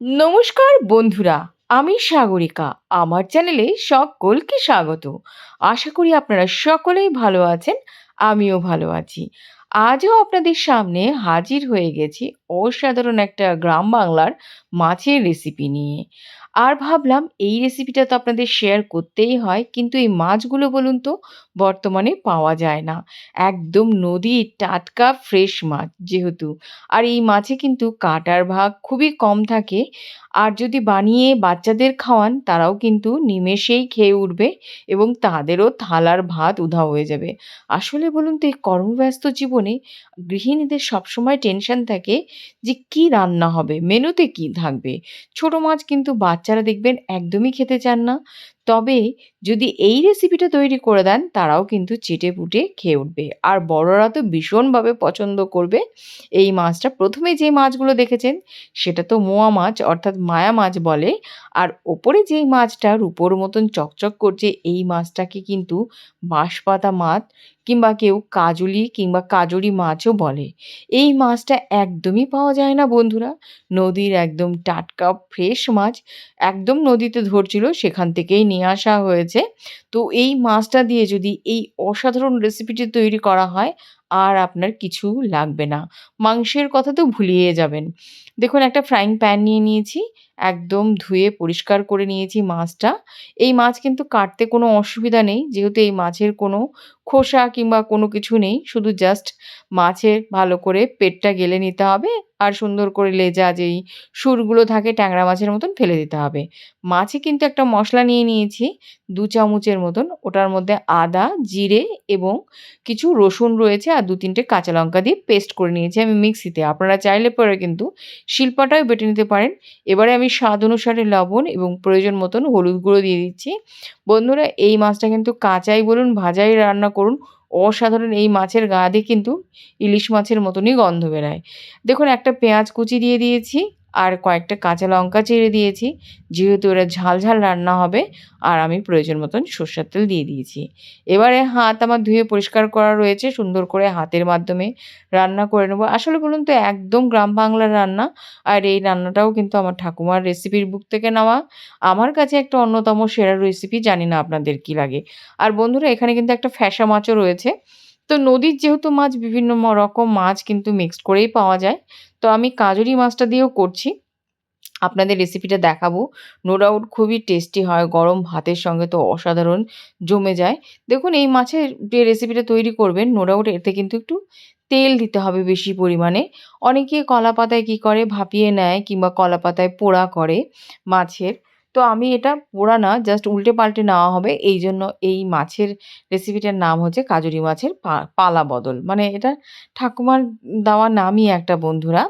নমস্কার বন্ধুরা, আমি সাগরিকা। আমার চ্যানেলে সকলকে স্বাগত। আশা করি আপনারা সকলেই ভালো আছেন, আমিও ভালো আছি। আজও আপনাদের সামনে হাজির হয়ে গেছি অসাধারণ একটা গ্রাম বাংলার মাছের রেসিপি নিয়ে। আর ভাবলাম এই রেসিপিটা তো আপনাদের শেয়ার করতেই হয়, কিন্তু এই মাছগুলো বলুন তো বর্তমানে পাওয়া যায় না। একদম নদীর টাটকা ফ্রেশ মাছ যেহেতু। আর এই মাছে কিন্তু কাটার ভাগ খুবই কম থাকে। আর যদি বানিয়ে বাচ্চাদের খাওয়ান, তারাও কিন্তু নিমেষেই খেয়ে উঠবে এবং তাদেরও থালার ভাত উধাও হয়ে যাবে। আসলে বলুন তো, এই কর্মব্যস্ত জীবনে গৃহিণীদের সবসময় টেনশন থাকে যে কি রান্না হবে, মেনুতে কি থাকবে? ছোট মাছ কিন্তু বাচ্চারা দেখবেন একদমই খেতে চান না। তবে যদি এই রেসিপিটা তৈরি করে দেন, তারাও কিন্তু চেটেপুটে খেয়ে উঠবে। আর বড়রা তো ভীষণভাবে পছন্দ করবে। এই মাছটা প্রথমে যে মাছগুলো দেখেছেন, সেটা তো মোয়া মাছ, অর্থাৎ মায়া মাছ বলে। আর ওপরে যেই মাছটা রূপোর মতন চকচক করছে, এই মাছটাকে কিন্তু বাঁশপাতা মাছ কিংবা কেউ কাজুলি কিংবা কাজুরি মাছও বলে। এই মাছটা একদমই পাওয়া যায় না বন্ধুরা। নদীর একদম টাটকা ফ্রেশ মাছ একদম নদীতে ধরছিল, সেখান থেকেই নিয়ে আসা হয়েছে। তো এই মাছটা দিয়ে যদি এই অসাধারণ রেসিপিটি তৈরি করা হয়, আর আপনার কিছু লাগবে না। মাংসের কথা তো ভুলিয়ে যাবেন। দেখুন, একটা ফ্রাইং প্যান নিয়ে নিয়েছি, একদম ধুয়ে পরিষ্কার করে নিয়েছি মাছটা। এই মাছ কিন্তু কাটতে কোনো অসুবিধা নেই, যেহেতু এই মাছের কোনো খোসা কিংবা কোনো কিছু নেই, শুধু জাস্ট মাছের ভালো করে পেটটা গেলে নিতে হবে। আর সুন্দর করে লেজা যেই সুরগুলো থাকে ট্যাংরা মাছের মতন ফেলে দিতে হবে। মাছে কিন্তু একটা মশলা নিয়ে নিয়েছি, দু চামচের মতন। ওটার মধ্যে আদা, জিরে এবং কিছু রসুন রয়েছে আর দু তিনটে কাঁচা লঙ্কা দিয়ে পেস্ট করে নিয়েছি আমি মিক্সিতে। আপনারা চাইলে পরে কিন্তু শিল্পাটাও বেটে নিতে পারেন। এবারে আমি স্বাদ অনুসারে লবণ এবং প্রয়োজন মতন হলুদ গুঁড়ো দিয়ে দিচ্ছি। বন্ধুরা, এই মাছটা কিন্তু কাঁচাই বলুন, ভাজাই রান্না করুন অসাধারণ এই মাছের গা দিয়ে কিন্তু ইলিশ মাছের মতনই গন্ধ বেরায়। দেখুন, একটা পেঁয়াজ কুচি দিয়ে দিয়েছি। আর কয়েকটা কাঁচা লঙ্কা চিড়ে দিয়েছি। যেহেতু ওরা ঝাল ঝাল রান্না হবে, আর আমি প্রয়োজন মতন সর্ষের তেল দিয়ে দিয়েছি। এবারে হাত আমার ধুয়ে পরিষ্কার করা রয়েছে, সুন্দর করে হাতের মাধ্যমে রান্না করে নেব। আসলে বলুন তো, একদম গ্রাম বাংলার রান্না, আর এই রান্নাটাও কিন্তু আমার ঠাকুমার রেসিপির বুক থেকে নেওয়া। আমার কাছে একটা অন্যতম সেরা রেসিপি জানি না আপনাদের কী লাগে। আর বন্ধুরা, এখানে কিন্তু একটা ফ্যাসা মাছও রয়েছে। তো নদীর যেহেতু মাছ বিভিন্ন রকম মাছ কিন্তু মিক্সড করেই পাওয়া যায়, তো আমি কাজুরি মাছটা দিয়েও করছি। আপনাদের রেসিপিটা দেখাবো। নো ডাউট খুবই টেস্টি হয়, গরম ভাতের সঙ্গে তো অসাধারণ জমে যায়। দেখুন, এই মাছের যে রেসিপিটা তৈরি করবেন নো ডাউট এতে কিন্তু একটু তেল দিতে হবে বেশি পরিমাণে। অনেকে কলা পাতায় কী করে, ভাপিয়ে নেয় কিংবা কলা পাতায় পোড়া করে মাছের। তো আমি এটা পোড়া না জাস্ট উল্টে পাল্টে নেওয়া হবে। এই জন্য এই মাছের রেসিপিটার নাম হচ্ছে কাজুরি মাছের পালা বদল। মানে এটা ঠাকুমার দেওয়া নামই একটা বন্ধুরা।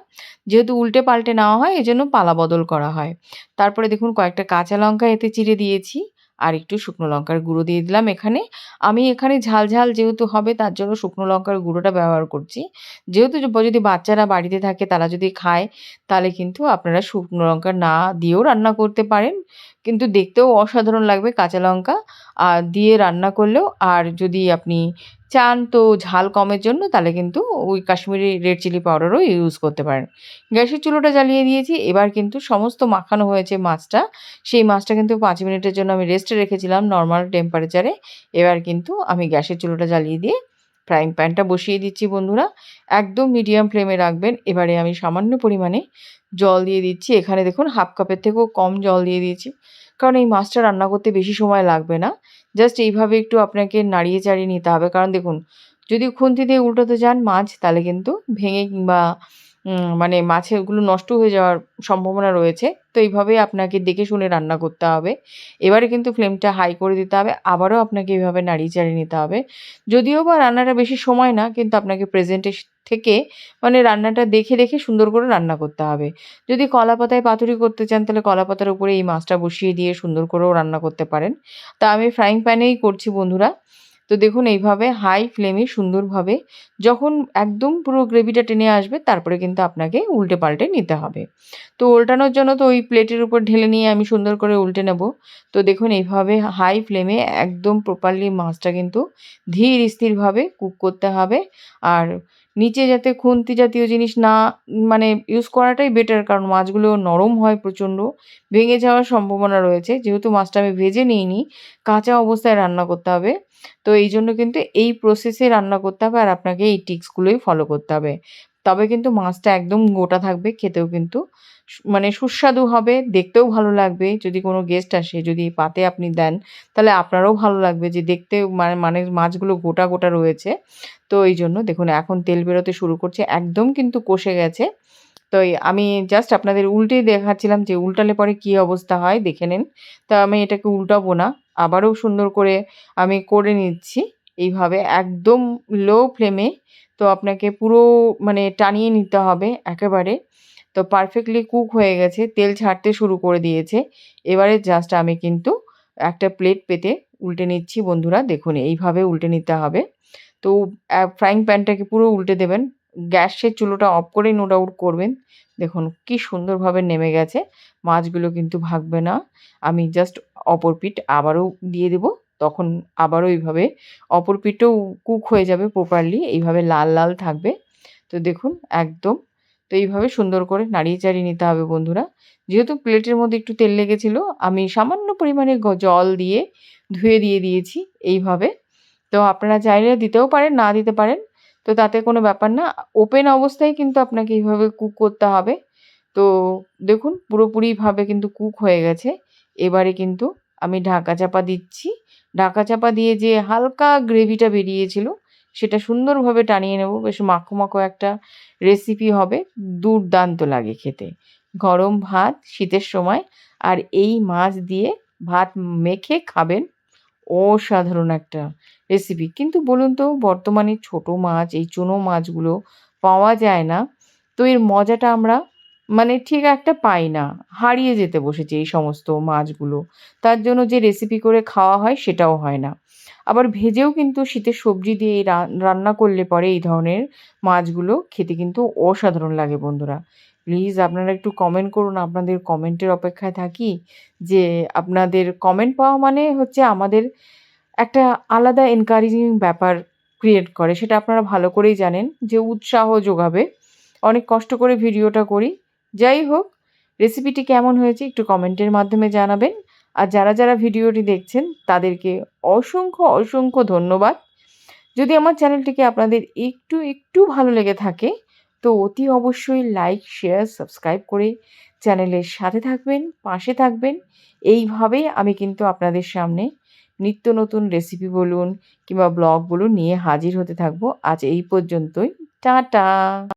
যেহেতু উল্টে পাল্টে নেওয়া হয় এই জন্য পালা বদল করা হয়। তারপরে দেখুন কয়েকটা কাঁচা লঙ্কা এতে চিড়ে দিয়েছি। আর একটু শুকনো লঙ্কার গুঁড়ো দিয়ে দিলাম এখানে। আমি এখানে ঝাল ঝাল যেহেতু হবে তার জন্য শুকনো লঙ্কার গুঁড়োটা ব্যবহার করছি। যেহেতু যদি বাচ্চারা বাড়িতে থাকে তারা যদি খায় তাহলে কিন্তু আপনারা শুকনো লঙ্কা না দিয়েও রান্না করতে পারেন। কিন্তু দেখতেও অসাধারণ লাগবে কাঁচা লঙ্কা। আর দিয়ে রান্না করলেও আর যদি আপনি চান তো ঝাল কমের জন্য, তাহলে কিন্তু ওই কাশ্মীরি রেড চিলি পাউডারও ইউজ করতে পারেন। গ্যাসের চুলোটা জ্বালিয়ে দিয়েছি, এবার কিন্তু সমস্ত মাখানো হয়েছে মাছটা। সেই মাছটা কিন্তু পাঁচ মিনিটের জন্য আমি রেস্টে রেখেছিলাম নর্মাল টেম্পারেচারে এবার কিন্তু আমি গ্যাসের চুলোটা জ্বালিয়ে দিয়ে ফ্রাইং প্যানটা বসিয়ে দিচ্ছি বন্ধুরা। একদম মিডিয়াম ফ্লেমে রাখবেন। এবারে আমি সামান্য পরিমাণে জল দিয়ে দিচ্ছি। এখানে দেখুন হাফ কাপের থেকেও কম জল দিয়ে দিয়েছি। কারণ এই মাছটা রান্না করতে বেশি সময় লাগবে না। জাস্ট এইভাবে একটু আপনাকে নাড়িয়ে চাড়িয়ে নিতে হবে। কারণ দেখুন, যদি খুন্তি দিয়ে উল্টোতে যান মাছ, তাহলে কিন্তু ভেঙে কিংবা মানে মাছেরগুলো নষ্ট হয়ে যাওয়ার সম্ভাবনা রয়েছে। তো এইভাবেই আপনাকে দেখে শুনে রান্না করতে হবে। এবারে কিন্তু ফ্লেমটা হাই করে দিতে হবে। আবারও আপনাকে এইভাবে নাড়িয়ে চাড়িয়ে নিতে হবে। যদিও বা রান্নাটা বেশি সময় না, কিন্তু আপনাকে প্রেজেন্টেশন থেকে মানে রান্নাটা দেখে দেখে সুন্দর করে রান্না করতে হবে। যদি কলা পাতায় পাতুরি করতে চান, তাহলে কলা পাতার উপরে এই মাছটা বসিয়ে দিয়ে সুন্দর করেও রান্না করতে পারেন। তা আমি ফ্রাইং প্যানেই করছি বন্ধুরা। তো দেখুন এইভাবে হাই ফ্লেমে সুন্দরভাবে যখন একদম পুরো গ্রেভিটা টেনে আসবে, তারপরে কিন্তু আপনাকে উল্টে পাল্টে নিতে হবে। তো উল্টানোর জন্য তো ওই প্লেটের উপর ঢেলে নিয়ে আমি সুন্দর করে উল্টে নেব। তো দেখুন এইভাবে হাই ফ্লেমে একদম প্রপারলি মাছটা কিন্তু ধীর স্থিরভাবে কুক করতে হবে। আর নিচে যাতে খুন্তি জাতীয় জিনিস না মানে ইউজ করাটাই বেটার কারণ মাছগুলো নরম হয় প্রচণ্ড। ভেঙে যাওয়ার সম্ভাবনা রয়েছে। যেহেতু মাছটা আমি ভেজে নিইনি, কাঁচা অবস্থায় রান্না করতে হবে। তো এই জন্য কিন্তু এই প্রসেসে রান্না করতে হবে আর আপনাকে এই টিক্সগুলোই ফলো করতে হবে। তবে কিন্তু মাছটা একদম গোটা থাকবে, খেতেও কিন্তু মানে সুস্বাদু হবে, দেখতেও ভালো লাগবে। যদি কোনো গেস্ট আসে, যদি পাতে আপনি দেন, তাহলে আপনারও ভালো লাগবে যে দেখতে মানে মানে মাছগুলো গোটা গোটা রয়েছে। তো এই জন্য দেখুন, এখন তেল বেরোতে শুরু করছে, একদম কিন্তু কষে গেছে। তো আমি জাস্ট আপনাদের উল্টেই দেখাচ্ছিলাম যে উল্টালে পরে কী অবস্থা হয়, দেখে নিন। তো আমি এটাকে উল্টাবো না, আবারও সুন্দর করে আমি করে নিচ্ছি। এইভাবে একদম লো ফ্লেমে তো আপনাকে পুরো মানে টানিয়ে নিতে হবে একেবারে। তো পারফেক্টলি কুক হয়ে গেছে, তেল ছাড়তে শুরু করে দিয়েছে। এবারে জাস্ট আমি কিন্তু একটা প্লেট পেতে উল্টে নিচ্ছি বন্ধুরা, দেখুন এইভাবে উল্টে নিতে হবে। তো ফ্রাইং প্যানটাকে পুরো উল্টে দেবেন, গ্যাসের চুলোটা অফ করেই নোট আউট করবেন। দেখুন কি সুন্দরভাবে নেমে গেছে, মাছগুলো কিন্তু ভাগবে না। আমি জাস্ট অপর পিঠ আবারও দিয়ে দেব। তখন আবারও এইভাবে অপর পিঠও কুক হয়ে যাবে প্রপারলি এইভাবে লাল লাল থাকবে। তো দেখুন, একদম। তো এইভাবে সুন্দর করে নাড়িয়ে চাড়িয়ে নিতে হবে বন্ধুরা। যেহেতু প্লেটের মধ্যে একটু তেল লেগেছিলো, আমি সামান্য পরিমাণে জল দিয়ে ধুয়ে দিয়ে দিয়েছি এইভাবে। তো আপনারা চাইলে দিতেও পারেন, না দিতে পারেন। তো তাতে কোনো ব্যাপার না ওপেন অবস্থায় কিন্তু আপনাকে এইভাবে কুক করতে হবে। তো দেখুন, পুরোপুরিভাবে কিন্তু কুক হয়ে গেছে। এবারে কিন্তু আমি ঢাকা চাপা দিচ্ছি। ঢাকা চাপা দিয়ে যে হালকা গ্রেভিটা বেরিয়েছিল, সেটা সুন্দরভাবে টানিয়ে নেব। বেশ মাখো মাখো একটা রেসিপি হবে। দুর্দান্ত লাগে খেতে। গরম ভাত শীতের সময় আর এই মাছ দিয়ে ভাত মেখে খাবেন, অসাধারণ একটা রেসিপি কিন্তু বলুন তো, বর্তমানে ছোটো মাছ, এই চুনো মাছগুলো পাওয়া যায় না। তো এর মজাটা আমরা মানে ঠিক একটা পাই না। হারিয়ে যেতে বসেছে এই সমস্ত মাছগুলো। তার জন্য যে রেসিপি করে খাওয়া হয় সেটাও হয় না। আবার ভেজেও কিন্তু শীতের সবজি দিয়ে রান্না করলে পরে এই ধরনের মাছগুলো খেতে কিন্তু অসাধারণ লাগে বন্ধুরা। প্লিজ আপনারা একটু কমেন্ট করুন, আপনাদের কমেন্টের অপেক্ষায় থাকি যে আপনাদের কমেন্ট পাওয়া মানে হচ্ছে আমাদের একটা আলাদা এনকারেজিং ব্যাপার ক্রিয়েট করে। সেটা আপনারা ভালো করেই জানেন যে উৎসাহ যোগাবে। অনেক কষ্ট করে ভিডিওটা করি। যাই হোক রেসিপিটি কেমন হয়েছে একটু কমেন্টের মাধ্যমে জানাবেন। আর যারা যারা ভিডিওটি দেখছেন, তাদেরকে অসংখ্য অসংখ্য ধন্যবাদ। যদি আমার চ্যানেলটিকে আপনাদের একটু একটু ভালো লেগে থাকে, তো অতি অবশ্যই লাইক শেয়ার সাবস্ক্রাইব করে চ্যানেলের সাথে থাকবেন, পাশে থাকবেন। এইভাবেই আমি কিন্তু আপনাদের সামনে নিত্য নতুন রেসিপি বলুন কিংবা ব্লগ বলুন নিয়ে হাজির হতে থাকব। আজ এই পর্যন্তই। টাটা!